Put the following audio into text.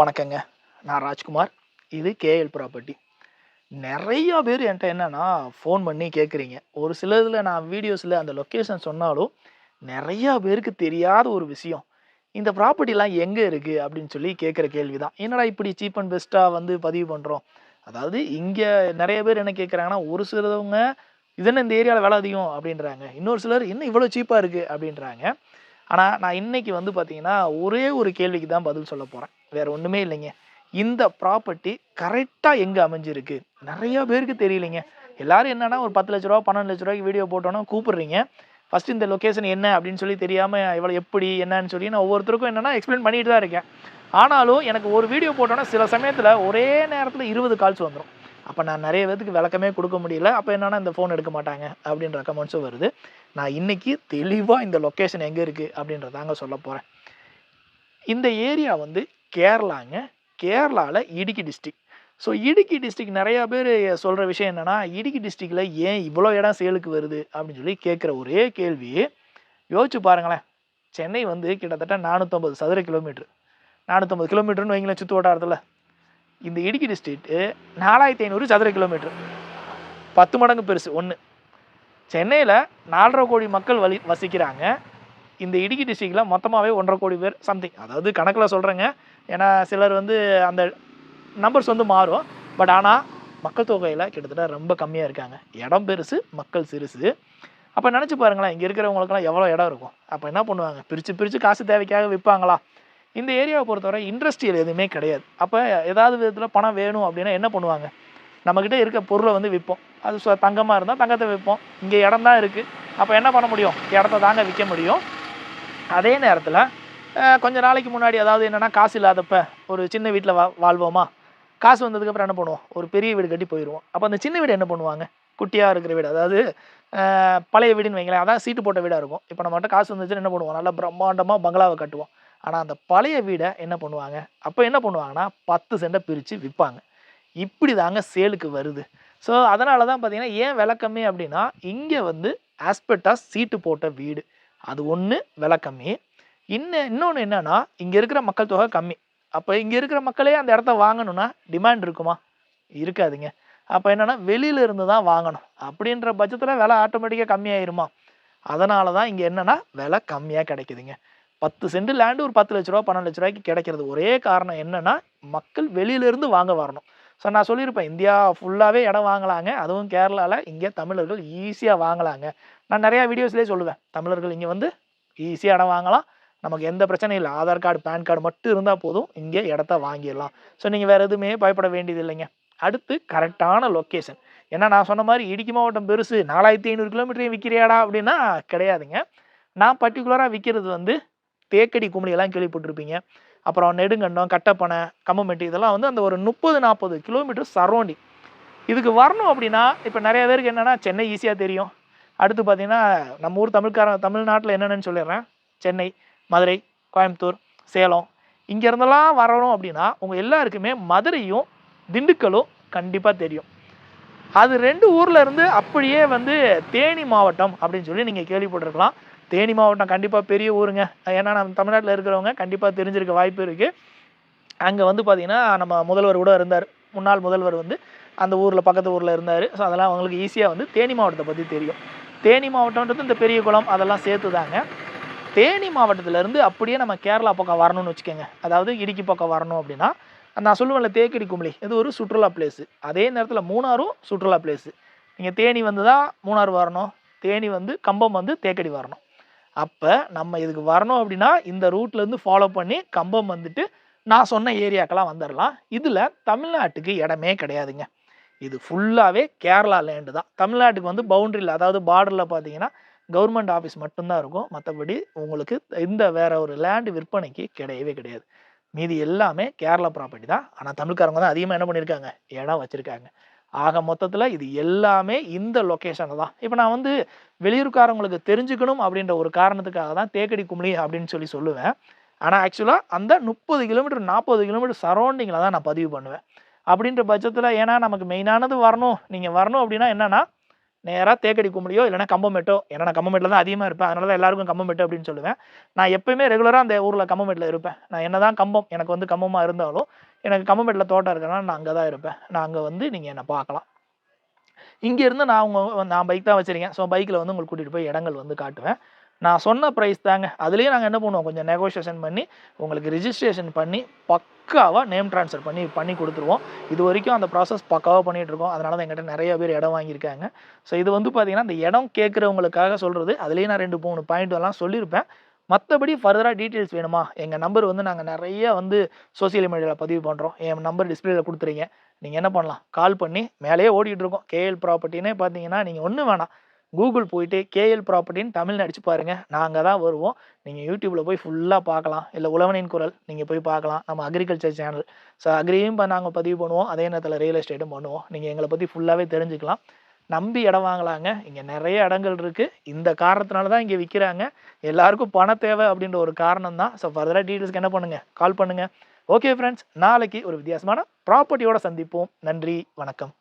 வணக்கங்க. நான் ராஜ்குமார். இது கேஎல் ப்ராப்பர்ட்டி. நிறையா பேர் என்கிட்ட என்னென்னா ஃபோன் பண்ணி கேட்குறீங்க. ஒரு சிலதில் நான் வீடியோஸில் அந்த லொக்கேஷன் சொன்னாலும் நிறையா பேருக்கு தெரியாத ஒரு விஷயம். இந்த ப்ராப்பர்ட்டிலாம் எங்கே இருக்குது அப்படின்னு சொல்லி கேட்குற கேள்வி தான் என்னடா இப்படி சீப் அண்ட் பெஸ்ட்டாக வந்து பதிவு பண்ணுறோம் அதாவது இங்கே நிறைய பேர் என்ன கேட்குறாங்கன்னா ஒரு சிலவங்க இது என்ன இந்த ஏரியாவில் விலை அதிகம்? அப்படின்றாங்க. இன்னொரு சிலர் என்ன இவ்வளோ சீப்பாக இருக்குது அப்படின்றாங்க. ஆனால் நான் இன்னைக்கு வந்து பார்த்தீங்கன்னா ஒரே ஒரு கேள்விக்கு தான் பதில் சொல்ல போகிறேன் வேறு ஒன்றுமே இல்லைங்க. இந்த ப்ராப்பர்ட்டி கரெக்டாக எங்கே அமைஞ்சிருக்கு? நிறைய பேருக்கு தெரியலைங்க. எல்லாரும் என்னன்னா ஒரு பத்து லட்ச ரூபா பன்னெண்டு லட்ச ரூபாய்க்கு வீடியோ போட்டோன்னா கூப்பிடுறீங்க. ஃபஸ்ட்டு இந்த லொக்கேஷன் என்ன அப்படின்னு சொல்லி தெரியாமல் இவ்வளோ எப்படி என்னன்னு சொல்லி நான் ஒவ்வொருத்தருக்கும் என்னென்னா எக்ஸ்பிளைன் பண்ணிட்டு தான் இருக்கேன். ஆனாலும் எனக்கு ஒரு வீடியோ போட்டோன்னா சில சமயத்தில் ஒரே நேரத்தில் இருபது கால்ஸ் வந்துடும் அப்போ நான் நிறைய பேத்துக்கு விளக்கமே கொடுக்க முடியல. அப்போ என்னன்னா இந்த ஃபோன் எடுக்க மாட்டாங்க அப்படின்ற கமெண்ட்ஸும் வருது. நான் இன்றைக்கி தெளிவாக இந்த லொக்கேஷன் எங்கே இருக்குது அப்படின்றதாங்க சொல்ல போகிறேன் இந்த ஏரியா வந்து கேரளாங்க. கேரளாவில் Idukki district so Idukki district நிறையா பேர் சொல்கிற விஷயம் என்னென்னா இடுக்கி டிஸ்ட்ரிக்டில் ஏன் இவ்வளோ இடம் சேலுக்கு வருது அப்படின்னு சொல்லி கேட்குற ஒரே கேள்வி யோசிச்சு பாருங்களேன். சென்னை வந்து கிட்டத்தட்ட நானூற்றம்பது சதுர கிலோமீட்ரு நானூற்றம்பது கிலோமீட்டர்னு வைங்களேன் சுற்று வட்டாரத்தில். இந்த இடுக்கி டிஸ்ட்ரிக்ட்டு நாலாயிரத்தி ஐநூறு சதுர கிலோமீட்ரு பத்து மடங்கு பெருசு. ஒன்று சென்னையில் நாலரை கோடி மக்கள் வலி வசிக்கிறாங்க. இந்த இடுக்கி டிஸ்ட்ரிக்டில் மொத்தமாகவே ஒன்றரை கோடி பேர் சம்திங் அதாவது கணக்கில் சொல்கிறேங்க ஏன்னா சிலர் வந்து அந்த நம்பர்ஸ் வந்து மாறும். பட் ஆனால் மக்கள் தொகையில் கிட்டத்தட்ட ரொம்ப கம்மியாக இருக்காங்க. இடம் பெருசு மக்கள் சிறுசு. அப்போ நினச்சி பாருங்களேன் இங்கே இருக்கிறவங்களுக்குலாம் எவ்வளோ இடம் இருக்கும்? அப்போ என்ன பண்ணுவாங்க? பிரித்து பிரித்து காசு தேவைக்காக விற்பாங்களா? இந்த ஏரியாவை பொறுத்தவரை இண்டஸ்ட்ரியல் எதுவுமே கிடையாது. அப்போ ஏதாவது விதத்தில் பணம் வேணும் அப்படின்னா என்ன பண்ணுவாங்க? நம்மக்கிட்ட இருக்க பொருளை வந்து விற்போம். அது தங்கமாக இருந்தால் தங்கத்தை விற்போம். இங்கே இடம் தான் இருக்குது அப்போ என்ன பண்ண முடியும்? இடத்த தாங்க விற்க முடியும். அதே நேரத்தில் கொஞ்ச நாளைக்கு முன்னாடி அதாவது என்னென்னா காசு இல்லாதப்ப ஒரு சின்ன வீட்டில் வா வாழ்வோமா? காசு வந்ததுக்கப்புறம் என்ன பண்ணுவோம்? ஒரு பெரிய வீடு கட்டி போயிடுவோம் அப்போ அந்த சின்ன வீடு என்ன பண்ணுவாங்க? குட்டியாக இருக்கிற வீடு. அதாவது பழைய வீடுன்னு வைங்களேன். அதான் சீட்டு போட்ட வீடாக இருக்கும். இப்போ நம்மகிட்ட காசு வந்துச்சுன்னா என்ன பண்ணுவோம்? நல்லா பிரம்மாண்டமாக பங்களாவை கட்டுவோம். ஆனால் அந்த பழைய வீடை என்ன பண்ணுவாங்க? அப்போ என்ன பண்ணுவாங்கன்னா பத்து சென்ட்டை பிரித்து விற்பாங்க இப்படி தாங்க சேலுக்கு வருது. ஸோ அதனால தான் பார்த்தீங்கன்னா ஏன் விலை கம்மி அப்படின்னா இங்கே வந்து ஆஸ்பெட்டாஸ் சீட்டு போட்ட வீடு. அது ஒன்று விலை கம்மி இன்னும் இன்னொன்று என்னன்னா இங்கே இருக்கிற மக்கள் தொகை கம்மி. அப்போ இங்கே இருக்கிற மக்களே அந்த இடத்த வாங்கணும்னா டிமாண்ட் இருக்குமா? இருக்காதுங்க. அப்போ என்னென்னா வெளியில இருந்து தான் வாங்கணும். அப்படின்ற பட்சத்தில் விலை ஆட்டோமேட்டிக்காக கம்மியாயிருமா அதனால தான் இங்கே என்னென்னா விலை கம்மியாக கிடைக்குதுங்க. பத்து சென்ட் லேண்டு ஒரு பத்து லட்ச ரூபா பன்னெண்டு லட்ச ரூபாய்க்கு கிடைக்கிறது. ஒரே காரணம் என்னென்னா மக்கள் வெளியிலேருந்து வாங்க வரணும். ஸோ நான் சொல்லியிருப்பேன் இந்தியா ஃபுல்லாகவே இடம் வாங்கலாங்க. அதுவும் கேரளாவில் இங்கே தமிழர்கள் ஈஸியாக வாங்கலாங்க. நான் நிறையா வீடியோஸ்லேயே சொல்லுவேன். தமிழர்கள் இங்கே வந்து ஈஸியாக இடம் வாங்கலாம். நமக்கு எந்த பிரச்சனையும் இல்லை. ஆதார் கார்டு பேன் கார்டு மட்டும் இருந்தால் போதும். இங்கே இடத்த வாங்கிடலாம். ஸோ நீங்கள் வேறு எதுவுமே பயப்பட வேண்டியது இல்லைங்க. அடுத்து கரெக்டான லொக்கேஷன் ஏன்னா நான் சொன்ன மாதிரி இடுக்கி மாவட்டம் பெருசு. நாலாயிரத்தி ஐநூறு கிலோமீட்டரையும் விற்கிறியாடா அப்படின்னா கிடையாதுங்க. நான் பர்டிகுலராக விற்கிறது வந்து தேக்கடி குமரி எல்லாம் கேள்விப்பட்டிருப்பீங்க. அப்புறம் நெடுங்கண்டம் கட்டப்பனை கம்மமெட்டி இதெல்லாம் வந்து அந்த ஒரு முப்பது நாற்பது கிலோமீட்டர் சரௌண்டிங். இதுக்கு வரணும் அப்படின்னா இப்போ நிறைய பேருக்கு என்னென்னா சென்னை ஈஸியாக தெரியும். அடுத்து பார்த்தீங்கன்னா நம்ம ஊர் தமிழ்காரன் தமிழ்நாட்டில் என்னென்னு சொல்லிடுறேன். சென்னை மதுரை கோயம்புத்தூர் சேலம். இங்கேருந்தெல்லாம் வரணும் அப்படின்னா உங்கள் எல்லாருக்குமே மதுரையும் திண்டுக்கலும் கண்டிப்பாக தெரியும். அது ரெண்டு ஊரில் இருந்து அப்படியே வந்து தேனி மாவட்டம் அப்படின்னு சொல்லி நீங்கள் கேள்விப்பட்டிருக்கலாம். தேனி மாவட்டம் கண்டிப்பாக பெரிய ஊருங்க. ஏன்னா நம்ம தமிழ்நாட்டில் இருக்கிறவங்க கண்டிப்பாக தெரிஞ்சிருக்க வாய்ப்பு இருக்குது அங்கே வந்து பார்த்திங்கன்னா நம்ம முதல்வர் கூட இருந்தார். முன்னாள் முதல்வர் வந்து அந்த ஊரில் பக்கத்து ஊரில் இருந்தார். ஸோ அதெல்லாம் அவங்களுக்கு ஈஸியாக வந்து தேனி மாவட்டத்தை பற்றி தெரியும். தேனி மாவட்டம்ன்றது இந்த பெரிய குளம் அதெல்லாம் சேர்த்து தாங்க தேனி மாவட்டத்திலேருந்து அப்படியே நம்ம கேரளா பக்கம் வரணும்னு வச்சுக்கோங்க. அதாவது இடுக்கி பக்கம் வரணும் அப்படின்னா நான் சொல்லுவேன்ல தேக்கடி கும்பலி. இது ஒரு சுற்றுலா பிளேஸு அதே நேரத்தில் மூணாரும் சுற்றுலா பிளேஸு நீங்கள் தேனி வந்து தான் மூணார் வரணும். தேனி வந்து கம்பம் வந்து தேக்கடி வரணும். அப்போ நம்ம இதுக்கு வரணும் அப்படின்னா இந்த ரூட்லேருந்து ஃபாலோ பண்ணி கம்பம் வந்துட்டு நான் சொன்ன ஏரியாக்கெல்லாம் வந்துடலாம் இதில் தமிழ்நாட்டுக்கு இடமே கிடையாதுங்க. இது ஃபுல்லாகவே கேரளா லேண்டு தான். தமிழ்நாட்டுக்கு வந்து பவுண்ட்ரியில் அதாவது பார்டரில் பார்த்தீங்கன்னா கவர்மெண்ட் ஆஃபீஸ் மட்டும்தான் இருக்கும். மற்றபடி உங்களுக்கு இந்த வேற ஒரு லேண்டு விற்பனைக்கு கிடையவே கிடையாது. மீதி எல்லாமே கேரளா ப்ராப்பர்ட்டி தான். ஆனால் தமிழ்காரங்க தான் அதிகமாக என்ன பண்ணியிருக்காங்க இடம் வச்சுருக்காங்க. ஆக மொத்தத்தில் இது எல்லாமே இந்த லொக்கேஷனில் தான். இப்போ நான் வந்து வெளியூர்காரங்களுக்கு தெரிஞ்சுக்கணும் அப்படின்ற ஒரு காரணத்துக்காக தான் தேக்கடி கும்ளி அப்படின்னு சொல்லி சொல்லுவேன். ஆனால் ஆக்சுவலாக அந்த முப்பது கிலோமீட்டர் நாற்பது கிலோமீட்டர் சரௌண்டிங்கில் தான் நான் பதிவு பண்ணுவேன். அப்படின்ற பட்சத்தில் ஏன்னா நமக்கு மெயினானது வரணும். நீங்கள் வரணும் அப்படின்னா என்னென்னா நேராக தேக்கடி கும்பலியோ இல்லைனா கம்பமேட்டோ ஏன்னா நான் கம்பமேட்டில் தான் அதிகமாக இருப்பேன். அதனால தான் எல்லாருக்கும் கம்பமேட்டு அப்படின்னு சொல்லுவேன். நான் எப்பயுமே ரெகுலராக அந்த ஊரில் கம்பமேட்டில் இருப்பேன். நான் என்ன தான் கம்பம் எனக்கு வந்து கம்பமாக இருந்தாலும் எனக்கு கம்பமேட்டில் தோட்டம் இருக்கிறனால நான் அங்கே தான் இருப்பேன். நான் அங்கே வந்து நீங்கள் என்னை பார்க்கலாம். இங்கேருந்து நான் உங்கள் நான் பைக் தான் வச்சுருக்கேன். ஸோ பைக்கில் வந்து உங்களுக்கு கூட்டிகிட்டு போய் இடங்கள் வந்து காட்டுவேன். நான் சொன்ன ப்ரைஸ் தாங்க. அதுலேயே நாங்கள் என்ன பண்ணுவோம்? கொஞ்சம் நெகோஷியேஷன் பண்ணி உங்களுக்கு ரிஜிஸ்ட்ரேஷன் பண்ணி பக்காவாக நேம் ட்ரான்ஸ்ஃபர் பண்ணி பண்ணி கொடுத்துருவோம். இது வரைக்கும் அந்த ப்ராசஸ் பக்காவாக பண்ணிகிட்டு இருக்கோம். அதனால தான் எங்கிட்ட நிறைய பேர் இடம் வாங்கியிருக்காங்க. ஸோ இது வந்து பார்த்திங்கன்னா இந்த இடம் கேட்குறவங்களுக்காக சொல்கிறது அதுலேயே நான் ரெண்டு மூணு பாயிண்ட் எல்லாம் சொல்லியிருப்பேன். மற்றபடி ஃபர்தராக டீட்டெயில்ஸ் வேணுமா? எங்கள் நம்பர் வந்து நாங்கள் நிறைய வந்து சோசியல் மீடியாவில் பதிவு பண்ணுறோம் என் நம்பர் டிஸ்பிளேல கொடுத்துறீங்க. நீங்கள் என்ன பண்ணலாம்? கால் பண்ணி மேலேயே ஓடிட்டு இருக்கோம். கேஎல் ப்ராப்பர்ட்டினே பார்த்தீங்கன்னா நீங்கள் ஒன்றும் வேணாம். கூகுள் போயிட்டு கேஎல் ப்ராப்பர்ட்டின்னு தமிழ் அடிச்சு பாருங்க. நாங்கள் தான் வருவோம். நீங்கள் யூடியூப்பில் போய் ஃபுல்லாக பார்க்கலாம். இல்லை உழவனின் குரல் நீங்கள் போய் பார்க்கலாம். நம்ம அக்ரிகல்ச்சர் சேனல் ஸோ அக்ரியும் இப்போ நாங்கள் பதிவு பண்ணுவோம். அதே நேரத்தில் ரியல் எஸ்டேட்டும் பண்ணுவோம். நீங்கள் எங்களை பற்றி ஃபுல்லாகவே தெரிஞ்சுக்கலாம். நம்பி இடம் வாங்கலாங்க. இங்கே நிறைய இடங்கள் இருக்குது இந்த காரணத்தினால தான் இங்கே விற்கிறாங்க எல்லாருக்கும் பண தேவை அப்படின்ற ஒரு காரணம் தான். ஸோ ஃபர்தராக டீட்டெயில்ஸ்க்கு என்ன பண்ணுங்கள் கால் பண்ணுங்கள் ஓகே ஃப்ரெண்ட்ஸ் நாளைக்கு ஒரு வித்தியாசமான ப்ராப்பர்ட்டியோட சந்திப்போம். நன்றி. வணக்கம்.